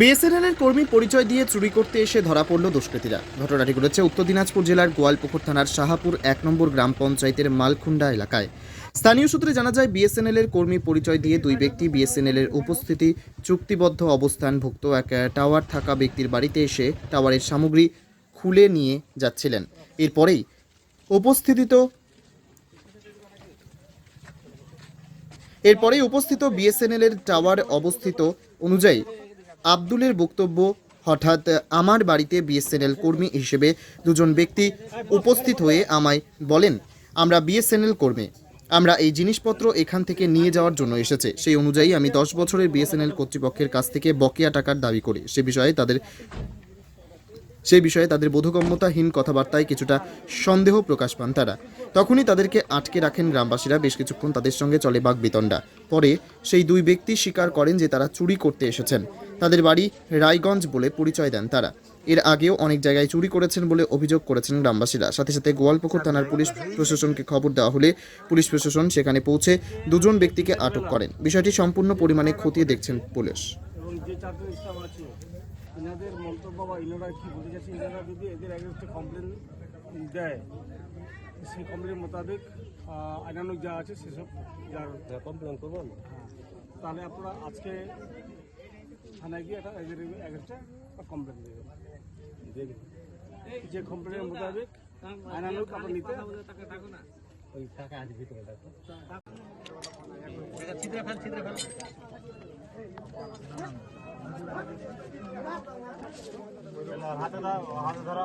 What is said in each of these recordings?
BSNL এর কর্মী পরিচয় দিয়ে চুরি করতে এসে ধরা পড়ল দুষ্কৃতীরা। ঘটনাটি ঘটেছে উত্তর দিনাজপুর জেলার গোয়ালপুকুর থানার শাহাপুর এক নম্বর গ্রাম পঞ্চায়েতের মালখুন্ডা এলাকায়। স্থানীয় সূত্রে জানা যায়, বিএসএনএল এর কর্মী পরিচয় দিয়ে দুই ব্যক্তি বিএসএনএল এর উপস্থিতি, চুক্তিবদ্ধ অবস্থানভুক্ত এক টাওয়ার থাকা ব্যক্তির বাড়িতে এসে টাওয়ারের সামগ্রী খুলে নিয়ে যাচ্ছিলেন। এরপরেই উপস্থিত এরপরেই উপস্থিত বিএসএনএল এর টাওয়ার অবস্থিত অনুযায়ী আব্দুলের বক্তব্য, হঠাৎ আমার বাড়িতে বিএসএনএল কর্মী হিসেবে দুজন ব্যক্তি উপস্থিত হয়ে আমায় বলেন, আমরা বিএসএনএল কর্মী। আমরা এই জিনিসপত্র এখান থেকে নিয়ে যাওয়ার জন্য এসেছে। সেই অনুযায়ী আমি দশ বছরের বিএসএনএল কর্তৃপক্ষের কাছ থেকে বকেয়া টাকার দাবি করি। সে বিষয়ে তাদের সেই বিষয়ে তাদের বোধগম্যতাহীন কথাবার্তায় কিছুটা সন্দেহ প্রকাশ পান তারা। তখনই তাদেরকে আটকে রাখেন গ্রামবাসীরা। বেশ কিছুক্ষণ তাদের সঙ্গে চলে বাগবিতণ্ডা পরে সেই দুই ব্যক্তি স্বীকার করেন যে তারা চুরি করতে এসেছেন। তাদের বাড়ি রায়গঞ্জ বলে পরিচয় দেন তারা। এর আগেও অনেক জায়গায় চুরি করেছেন বলে অভিযোগ করেছেন গ্রামবাসীরা। সাথে সাথে গোয়ালপুকুর থানার পুলিশ প্রশাসনকে খবর দেওয়া হলে পুলিশ প্রশাসন সেখানে পৌঁছে দুজন ব্যক্তিকে আটক করেন। বিষয়টি সম্পূর্ণ পরিমাণে খতিয়ে দেখছেন পুলিশ। এবং যে চারজন স্টাফ আছে এনাদের মন্তব্য বা এনারা কি বলতে চাচ্ছে এনারা যদি এদের এগেনস্টে কমপ্লেন দেয় সেই কমপ্লেন মোতাবেক আইনানুক যা আছে সেসব যার কমপ্লেন করব তাহলে আপনারা আজকে থানায় গিয়ে একটা এদের এগেনস্টে কমপ্লেন দেবেন যে কমপ্লেনের মোতাবেক আইনানুক আপনার নিতে ওই টাকা আছে ভিতরে হাতে দাও হাতে ধরো।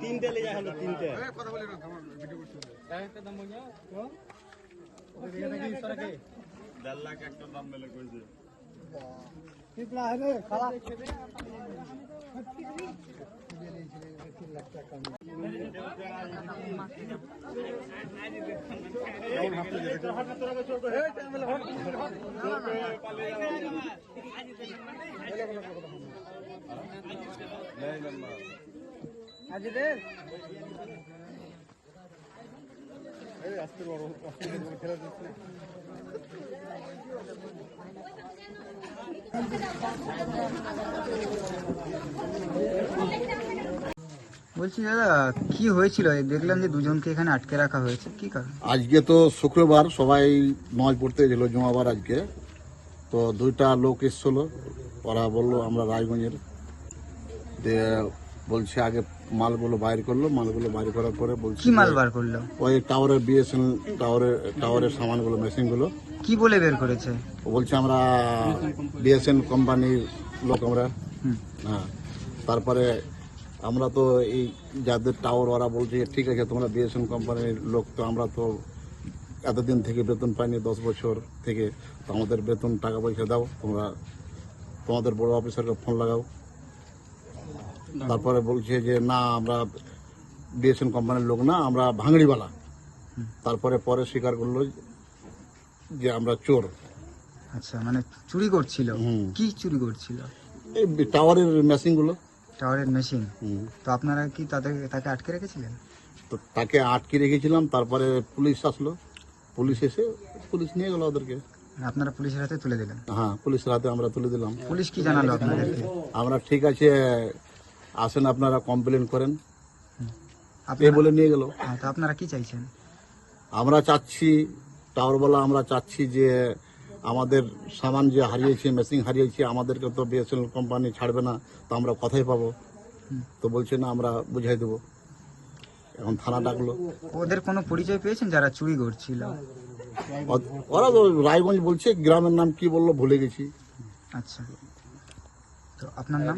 তিনটে লে যা হলো তিনটে দেড় লাখ একটা দাম মেলে কইছে বলছি দাদা কি হয়েছিল? দেখলাম যে দুজনকে এখানে আটকে রাখা হয়েছে। কি কারণ? আজকে তো শুক্রবার সবাই নামাজ পড়তে গেল জমাবার আজকে। তো দুইটা লোক এসছিল। ওরা বলল আমরা রায়গঞ্জের। দিয়ে বলছে আগে মালগুলো বাইর করল মালগুলো বাইর করার পরে বলছে কি মাল বার করল? ওই টাওয়ারের বিএসএনএল টাওয়ারের টাওয়ারের সামানগুলো মেশিনগুলো। কি বলে বের করেছে? ও বলছে আমরা বিএসএন কোম্পানির লোক আমরা। হ্যাঁ। তারপরে আমরা তো এই যাদের টাওয়ার ওরা বলছে ঠিক আছে তোমরা বিএসএন কোম্পানির লোক তো আমরা তো এতদিন থেকে বেতন পাইনি দশ বছর থেকে। তো আমাদের বেতন টাকা পয়সা দাও তোমরা তোমাদের বড় অফিসারকে ফোন লাগাও। তারপরে বলছে যে না আমরা বিএসএন কোম্পানির লোক না আমরা ভাঙড়িওয়ালা। তারপরে পরে স্বীকার করল যে আমরা চোর। আচ্ছা মানে চুরি করছিল। কি চুরি করছিল? এই টাওয়ারের মেশিনগুলো। টাওয়ারের মেশিন। তো আপনারা কি তাদের তাকে আটকে রেখেছিলেন? তো তাকে আটকে রেখেছিলাম তারপরে পুলিশ আসলো। পুলিশ এসে পুলিশ নিয়ে গেল ওদেরকে। আপনারা পুলিশের হাতে তুলে দিলেন? হ্যাঁ পুলিশের হাতে আমরা তুলে দিলাম। পুলিশ কি জানালো আপনাদেরকে? আমরা ঠিক আছে আসেন আপনারা কমপ্লেন করেন। এই বলে নিয়ে গেল। হ্যাঁ, তো আপনারা কি চাইছেন? আমরা চাচ্ছি টাওয়ারওয়ালা আমরা চাচ্ছি যে আমাদের সামান যে হারিয়েছে মেশিন হারিয়েছে আমাদেরকে তো বিএসএনএল কোম্পানি ছাড়বে না তো আমরা কথাই পাবো। তো বলছে না আমরা বুঝাই দেবো। এখন থানা ডাকলো। ওদের কোনো পরিচয় পেয়েছেন যারা চুরি করছিল? ওরা তো রায়গঞ্জ বলছে গ্রামের নাম কি বলল ভুলে গেছি। আচ্ছা। তো আপনার নাম?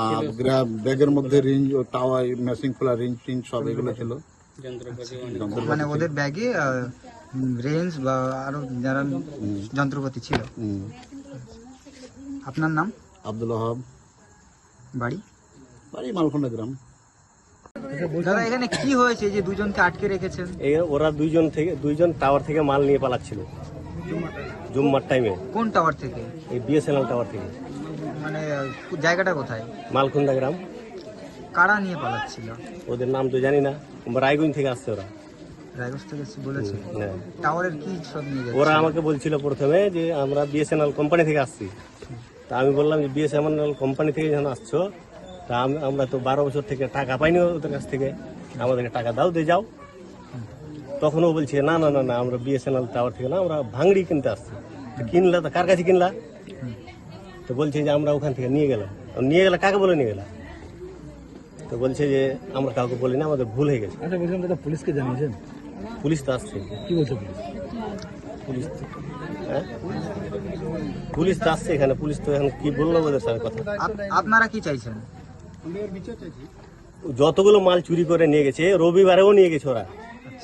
আর গ্রা- ব্যাগের মধ্যে রিঞ্জ ও টাওয়ার মেশিন খোলা রিঞ্জ টিঞ্জ সব এগুলো ছিল। যন্ত্রপাতি মানে ওদের ব্যাগে রেঞ্জ বা আরও যারা যন্ত্রপাতি ছিল। হুম। আপনার নাম? আব্দুল ওহাব বাড়ি? বাড়ি মালখন্ডা গ্রাম। দাদা এখানে কি হয়েছে যে দুজনকে আটকে রেখেছেন? এই ওরা দুইজন থেকে দুইজন টাওয়ার থেকে মাল নিয়ে পালাচ্ছিল। জুম্মার টাইমে কোন টাওয়ার থেকে? এই বিএসএনএল টাওয়ার থেকে। মানে জায়গাটা কোথায়? মালকুন্দা গ্রাম। কারা নিয়ে পালাচ্ছিল? ওদের নাম তো জানি না। রায়গঞ্জ থেকে আসছে ওরা। রায়গঞ্জ থেকে বলেছে? হ্যাঁ। টাওয়ারের কি সব নিয়ে ওরা আমাকে বলছিল প্রথমে যে আমরা বিএসএনএল কোম্পানি থেকে আসছি। তা আমি বললাম যে বিএসএনএল কোম্পানি থেকে যখন আসছো তা আমরা তো বারো বছর থেকে টাকা পাইনি ওদের কাছ থেকে। আমাদেরকে টাকা দাও দিয়ে যাও। তখন ও বলছে না না না না আমরা বিএসএনএল টাওয়ার থেকে না আমরা ভাঙড়ি কিনতে আসছি। কিনলা তো কার কাছে কিনলা? তো বলছে যে আমরা ওখান থেকে নিয়ে গেলাম। নিয়ে গেলে কাকে বলে নিয়ে গেলাম তো বলছে যে আমরা কাউকে বলি না আমাদের ভুল হয়ে গেছে। আচ্ছা বলছিলাম দাদা পুলিশকে জানিয়েছেন? পুলিশ তো আসছে। কি বলছে পুলিশ? পুলিশ হ্যাঁ? পুলিশ তো আসছে এখানে পুলিশ তো এখন কি বলল ওদের সাথে কথা? আপনারা কি চাইছেন? যতগুলো মাল চুরি করে নিয়ে গেছে রবিবারেও নিয়ে গেছে ওরা।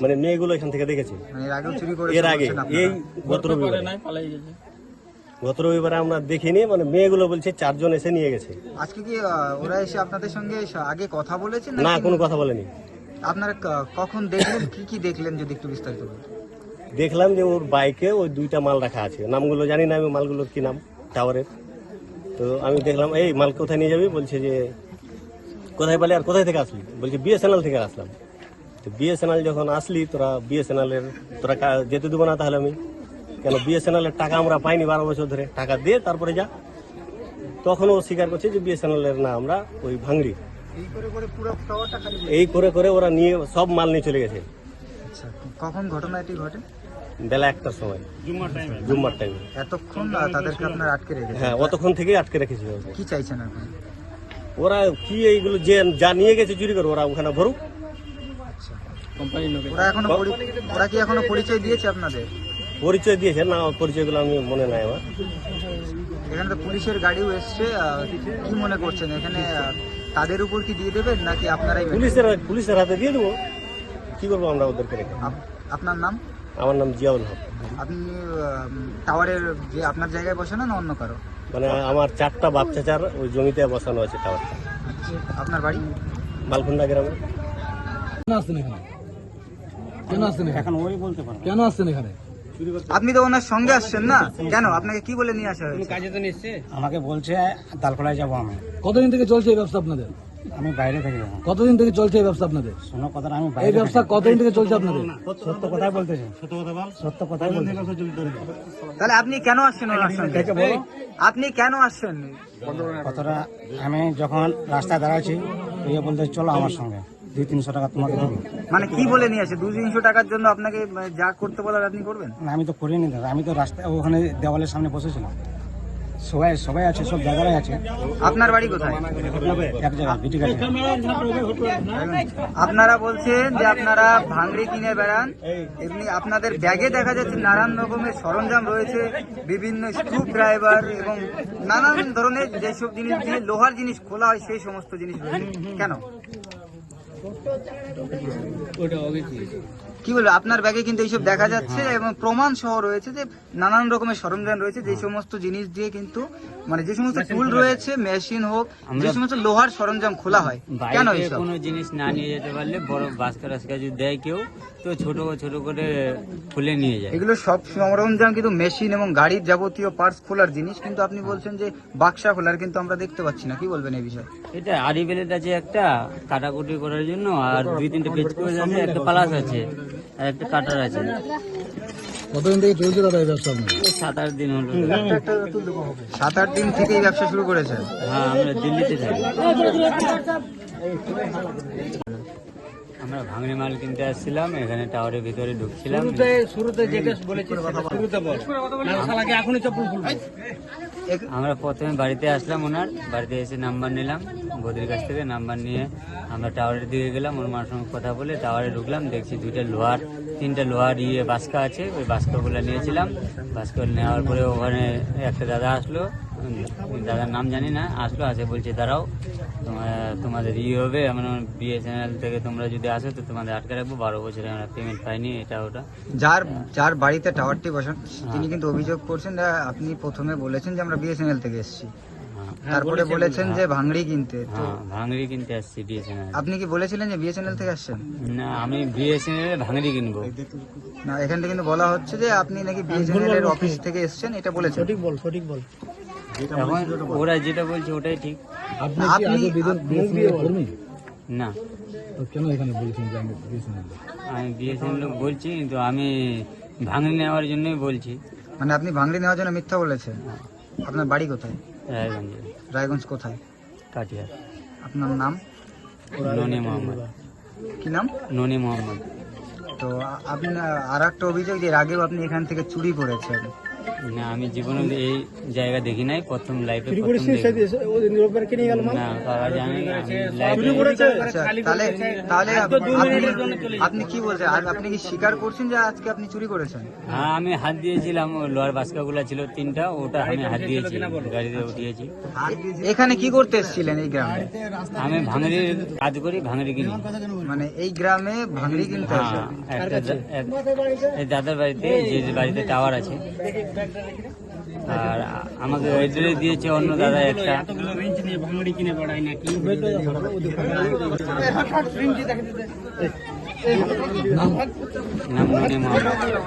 মানে মেয়েগুলো এখান থেকে দেখেছে। মানে এর আগে এই গত রবিবার। গত রবিবারে আমরা দেখিনি মানে মেয়েগুলো বলছে চারজন এসে নিয়ে গেছে। আজকে কি ওরা এসে আপনাদের সঙ্গে আগে কথা বলেছে না কোনো কথা বলেনি। আপনারা কখন দেখলেন কি কি দেখলেন যদি একটু বিস্তারিত দেখলাম যে ওর বাইকে ওই দুইটা মাল রাখা আছে। নামগুলো জানি না আমি মালগুলোর কি নাম? টাওয়ারের। তো আমি দেখলাম এই মাল কোথায় নিয়ে যাবি? বলছে যে কোথায় পালি আর কোথায় থেকে আসলি? বলছে বিএসএনএল থেকে আসলাম। তো বিএসএনএল যখন আসলি তোরা বিএসএনএল এর তোরা কা- যেতে দেবো না তাহলে আমি। কেন বিএসএনএল এর টাকা আমরা পাইনি বারো বছর ধরে। টাকা দিয়ে তারপরে যা। তখন ও স্বীকার করছে যে বিএসএনএল এর না আমরা ওই ভাঙড়ি। এই করে করে পুরো টাওয়ারটা খালি এই করে করে ওরা নিয়ে সব মাল নিয়ে চলে গেছে। আচ্ছা কখন ঘটনা এটি ঘটে? বেলা একটার সময়। জুম্মার টাইমে এতক্ষণ তাদেরকে আপনারা আটকে রেখেছেন? হ্যাঁ অতক্ষণ থেকেই আটকে রেখেছিল কি চাইছেন এখন ওরা কি এইগুলো যে যা নিয়ে গেছে চুরি করে ওরা ওখানে ভরুক। ওরা এখনও পরি- ওরা কি এখনও পরিচয় দিয়েছে আপনাদের? পরিচয় দিয়েছে না পরিচয়গুলো আমি মনে নাই আমার। এখানে তো পুলিশের গাড়িও এসছে আহ, কি মনে করছেন? এখানে আহ, তাদের উপর কি দিয়ে দেবেন নাকি আপনারাই পুলিশের পুলিশের হাতে দিয়ে দেবো। কি করব আমরা ওদেরকে রেখে? আপ- আপনার নাম? আমার নাম জিয়াউল হক। আপনি আহ, টাওয়ারের যে আপনার জায়গায় বসে না না অন্য কারও? মানে আমার চারটা বাচ্চা চার ওই জমিতে বসানো আছে টাওয়ারটা। আপনার বাড়ি? বালকুন্ডা গ্রামে। আসছেন এখানে। কেন আসছেন এখন? ওই বলতে পারবে কেন আসছেন এখানে? আপনি তো ওনার সঙ্গে আসছেন না? কেন? আপনাকে কি বলে নিয়ে আসা হয়েছে? আমাকে বলছে দালখোলায় যাব আমি। কতদিন থেকে চলছে এই ব্যবসা আপনাদের? আমি বাইরে থেকে যাব। কতদিন থেকে চলছে এই ব্যবসা আপনাদের? শোনো কথাটা আমি এই ব্যবসা কতদিন থেকে চলছে আপনাদের? সত্য কথাই বলতেছি। সত্য কথা বল। সত্য কথাই বলতেছি। তাহলে আপনি কেন আসছেন ওনার সঙ্গে? আপনি কেন আসছেন? কথাটা আমি যখন রাস্তায় দাঁড়াচ্ছি তো ইয়ে বলতে চলো আমার সঙ্গে। দুই তিনশো টাকা তোমাকে দেবো। মানে কি বলে নিয়ে আসে? দু তিনশো টাকার জন্য আপনাকে যা করতে বলার আপনি করবেন? না আমি তো করিনি দাদা। আমি তো রাস্তায় ওখানে দেওয়ালের সামনে বসেছিলাম। সবাই সবাই আছে সব জায়গায় আছে। আপনার বাড়ি কোথায়? এক জায়গায় আপনারা বলছেন যে আপনারা ভাঙড়ি কিনে বেড়ান। এমনি আপনাদের ব্যাগে দেখা যাচ্ছে নানান রকমের সরঞ্জাম রয়েছে বিভিন্ন স্ক্রু ড্রাইভার এবং নানান ধরনের যেসব জিনিস দিয়ে লোহার জিনিস খোলা হয় সেই সমস্ত জিনিস রয়েছে কেন কি বলব আপনার ব্যাগে কিন্তু এইসব দেখা যাচ্ছে এবং প্রমাণ সহ রয়েছে যে নানান রকমের সরঞ্জাম রয়েছে যে সমস্ত জিনিস দিয়ে কিন্তু মানে যে সমস্ত টুল রয়েছে মেশিন হোক যে সমস্ত লোহার সরঞ্জাম খোলা হয় কেন এইসব? কোনো জিনিস না নিয়ে যেতে পারলে বড় বাস্কা রাস্কা যদি দেয় কেউ তো ছোট ছোট করে খুলে নিয়ে যায়। এগুলো সব সরঞ্জাম কিন্তু মেশিন এবং গাড়ির যাবতীয় পার্টস খোলার জিনিস কিন্তু আপনি বলছেন যে বাক্সা খোলার কিন্তু আমরা দেখতে পাচ্ছি না কি বলবেন এই বিষয়ে? এটা আড়ি বেলেট আছে একটা কাটাকুটি করার জন্য আর দুই তিনটে পেজ করে আছে একটা পালাস আছে। আর একটা কাটার আছে। কতদিন থেকে চলছে দাদা এই ব্যবসা সাত আট দিন হলো। সাত আট দিন থেকে এই ব্যবসা শুরু করেছেন? হ্যাঁ আমরা দিল্লিতে থাকি। আমরা ভাঙড়ি মাল কিনতে আসছিলাম এখানে টাওয়ারের ভিতরে ঢুকছিলাম। শুরুতে যেটা বলেছি শুরুতে বল। শালাকে এখনই চপ্পল খুলবো আমরা প্রথমে বাড়িতে আসলাম ওনার বাড়িতে এসে নাম্বার নিলাম বদির কাছ থেকে নাম্বার নিয়ে আমরা টাওয়ারের দিকে গেলাম ওর মার সঙ্গে কথা বলে টাওয়ারে ঢুকলাম দেখছি দুইটা লোহার তিনটা লোহার ইয়ে বাস্কা আছে ওই বাস্কাগুলো নিয়েছিলাম। বাস্কা নেওয়ার পরে ওখানে একটা দাদা আসলো দাদার নাম জানি না আসলো আসে বলছে দাঁড়াও তোমাদের ইয়ে হবে আমরা বিএসএনএল থেকে তোমরা যদি আসো তো তোমাদের আটকে রাখব বারো বছরে আমরা পেমেন্ট পাইনি এটা ওটা। যার যার বাড়িতে টাওয়ারটি বসান তিনি কিন্তু অভিযোগ করছেন যে আপনি প্রথমে বলেছেন যে আমরা বিএসএনএল থেকে এসেছি। হ্যাঁ। তারপরে বলেছেন। যে ভাঙড়ি কিনতে তো হ্যাঁ ভাঙড়ি কিনতে আসছি বিএসএনএল আপনি কি বলেছিলেন যে বিএসএনএল থেকে আসছেন? না আমি বিএসএনএল ভাঙড়ি কিনবো। না এখান থেকে কিন্তু বলা হচ্ছে যে আপনি নাকি বিএসএনএল এর অফিস থেকে এসেছেন এটা বলেছেন। এখন ওরা যেটা বলছে ওটাই ঠিক। আপনি না। আমি বিএসএনএল বলছি? কিন্তু আমি ভাঙড়ি নেওয়ার জন্যই বলছি। মানে আপনি ভাঙড়ি নেওয়ার জন্য মিথ্যা বলেছেন। আপনার বাড়ি কোথায়? রায়গঞ্জে। রায়গঞ্জ কোথায়? কাটিয়ার আপনার নাম? ননি মোহাম্মদ। কি নাম? ননি মোহাম্মদ। তো আপনি আর একটা অভিযোগ যে আগেও আপনি এখান থেকে চুরি করেছেন। না আমি জীবনে এই জায়গা দেখি নাই প্রথম লাইফে প্রথম না বাবা জানে আমি তাহলে তাহলে আপনি আপনি কি বলছেন? আপনি কি স্বীকার করছেন যে আজকে আপনি চুরি করেছেন? হ্যাঁ আমি হাত দিয়েছিলাম লোহার বাস্কাগুলো ছিল তিনটা ওটা আমি হাত দিয়েছি গাড়িতে উঠিয়েছি। এখানে কি করতে এসেছিলেন এই গ্রামে? আমি ভাঙড়ির কাজ করি ভাঙড়ি কিনি। মানে এই গ্রামে ভাঙড়ি কিনতে হ্যাঁ দাদার বাড়িতে যে বাড়িতে টাওয়ার আছে। আর আমাদের আমাকে এড্রেস দিয়েছে অন্য দাদা একটা নাম মনি মোহাম্মদ